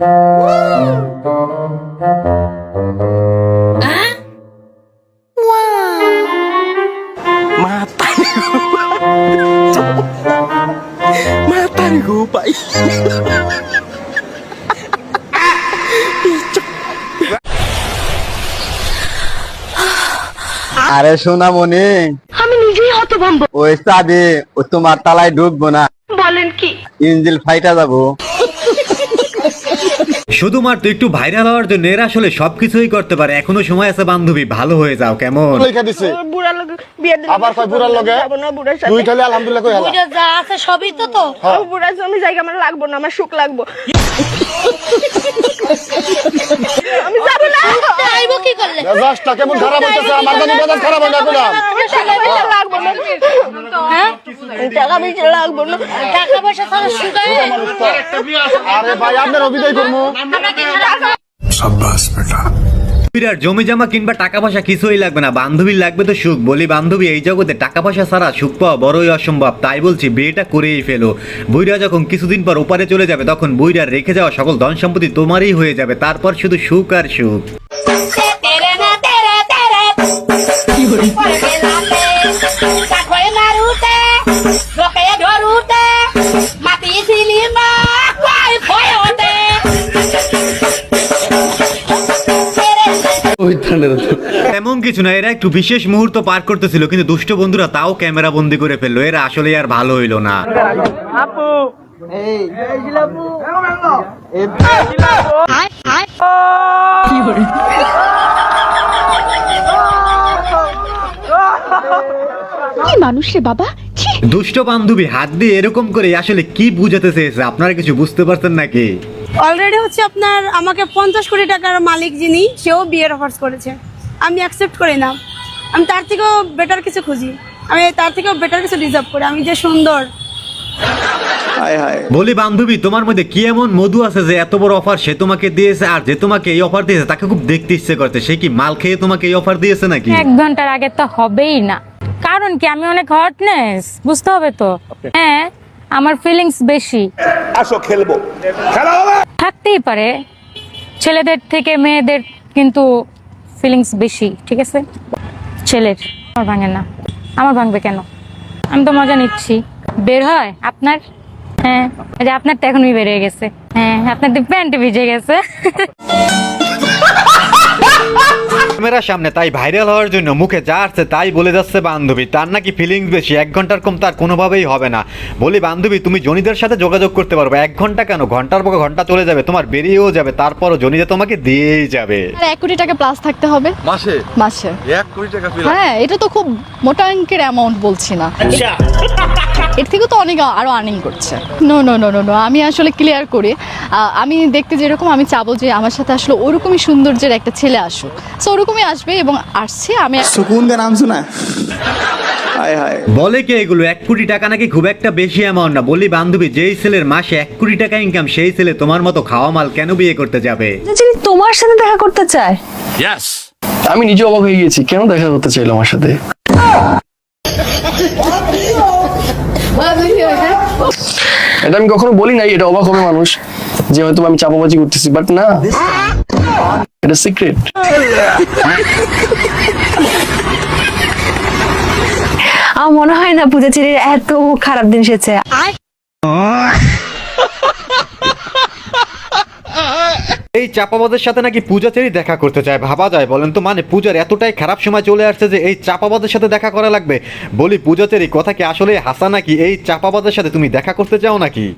আরে সোনামণি আমি নিজেই হতভম্ব। ওই চাবি ও তোমার তালায় ঢুকবো না। বলেন কি? ইঞ্জিল ফাইটা যাব। শুধুমাত্র একটু ভাইরাল হওয়ার জন্য এরা আসলে সবকিছুই করতে পারে। এখনও সময় আছে বান্ধবী ভালো হয়ে যাও কেমন? লেখা দিছে বুড়া লোক বিয়ে দিলে আবার কয় বুড়ার লগে যাব না বুড়ার সাথে। খালি আলহামদুলিল্লাহ কই হেলা? যা আছে সবই তো তো। ও বুড়ার জমি জায়গা আমার লাগবো না আমার সুখ লাগবো। আমি যাব না। আইবো কি করলে? মেজাজটা কেমন খারাপ হইতেছে? আমার জানি মেজাজ খারাপ হয়ে গেলাম আমার টাকা পয়সা লাগবো না হ্যাঁ? টাকা পয়সা লাগবো না টাকা পয়সা ছাড়া আরে ভাই আপনার অভিনয় করব। বিরাট জমি জমা কিংবা টাকা পয়সা কিছুই লাগবে না। বান্ধবীর লাগবে তো সুখ। বলি বান্ধবী এই জগতে টাকা পয়সা ছাড়া সুখ পাওয়া বড়ই অসম্ভব। তাই বলছি বিয়েটা করেই ফেলো। বুইরা যখন কিছুদিন পর ওপারে চলে যাবে তখন বুইরার রেখে যাওয়া সকল ধন সম্পত্তি তোমারই হয়ে যাবে। তারপর শুধু সুখ আর সুখ। এমন কিছু না এরা একটু বিশেষ মুহূর্ত পার করতেছিল কিন্তু দুষ্ট বন্ধুরা তাও ক্যামেরা বন্দি করে ফেলল। এরা আসলে আর ভালো হইল না। কি মানুষ রে বাবা? দুষ্ট বান্ধবী হাত দিয়ে এরকম করে আসলে কি বুঝাতে চেয়েছে? আপনারা কিছু বুঝতে পারছেন নাকি? অলরেডি হচ্ছে আপনার আমাকে পঞ্চাশ কোটি টাকার মালিক যিনি সেও বিয়ের অফার্স করেছে। আমি অ্যাকসেপ্ট করি না। আমি তার থেকেও বেটার কিছু খুঁজি। আমি তার থেকেও বেটার কিছু ডিজার্ভ করি। আমি যে সুন্দর। বলি বান্ধবী তোমার মধ্যে কি এমন মধু আছে যে এত বড় অফার সে তোমাকে দিয়েছে আর যে তোমাকে এই অফার দিয়েছে তাকে খুব দেখতে ইচ্ছে করছে? সে কি মাল খেয়ে তোমাকে এই অফার দিয়েছে নাকি? এক ঘণ্টার আগে তো হবেই না। কারণ কি আমি অনেক হটনেস বুঝতে হবে তো? হ্যাঁ? আমার ফিলিংস বেশি। আসো খেলব। থাকতেই পারে। ছেলেদের থেকে মেয়েদের কিন্তু ফিলিংস বেশি ঠিক আছে? ছেলের আমার ভাঙে না। আমার ভাঙবে কেন? আমি তো মজা নিচ্ছি। বের হয়? আপনার? হ্যাঁ। আপনার তো এখনই বেরিয়ে গেছে। হ্যাঁ আপনার তো প্যান্ট ভিজে গেছে। ক্যামেরার সামনে তাই ভাইরাল হওয়ার জন্য মুখে যা আসছে তাই বলে যাচ্ছে বান্ধবী। তার নাকি ফিলিংস বেশি এক ঘণ্টার কম তার কোনোভাবেই হবে না। বলি বান্ধবী তুমি জনিদের সাথে যোগাযোগ করতে পারবে। এক ঘণ্টা কেন? ঘণ্টার পর ঘণ্টা চলে যাবে তোমার বেরিয়েও যাবে তারপরও জনিদা তোমাকে দিয়েই যাবে। আর এক কোটি টাকা প্লাস থাকতে হবে। মাসে? মাসে। এক কোটি টাকা হ্যাঁ এটা তো খুব মোটা অঙ্কের অ্যামাউন্ট বলছি না। এর থেকেও তো অনেক আরও আর্নিং করছে। No no no no no আমি আসলে ক্লিয়ার করি। আহ, আমি দেখতে যেরকম আমি চাবো যে আমার সাথে আসলে ওরকমই সৌন্দর্যের একটা ছেলে আসুক। সো ওরকমই আসবে এবং আসছে আমি সুকুন কা নাম শোনা। হায় হায়। বলে কে এগুলো? এক কোটি টাকা নাকি খুব একটা বেশি অ্যামাউন্ট না। বলি বান্ধবী যেই ছেলের মাসে এক কোটি টাকা ইনকাম সেই ছেলে তোমার মতো খাওয়া মাল কেন বিয়ে করতে যাবে? যিনি তোমার সাথে দেখা করতে চায়। আমি নিজে অবাক হয়ে গেছি কেন দেখা করতে চাইলো আমার সাথে? এটা আমি কখনো বলি নাই এটা অবাক হবে মানুষ। যে হয়তো আমি চাপাবাজি করতেছি বাট না। এটা সিক্রেট আমার মনে হয় না পূজাচিরির এত খারাপ দিন এসেছে। এই চাপাবাদের সাথে নাকি পূজাচেরি দেখা করতে চায়? ভাবা যায় বলেন তো মানে পূজার এতটাই খারাপ সময় চলে আসছে যে এই চাপাবাদের সাথে দেখা করা লাগবে। বলি পূজাচেরি কথা কি আসলে হাসা নাকি এই চাপাবাদের সাথে তুমি দেখা করতে চাও নাকি?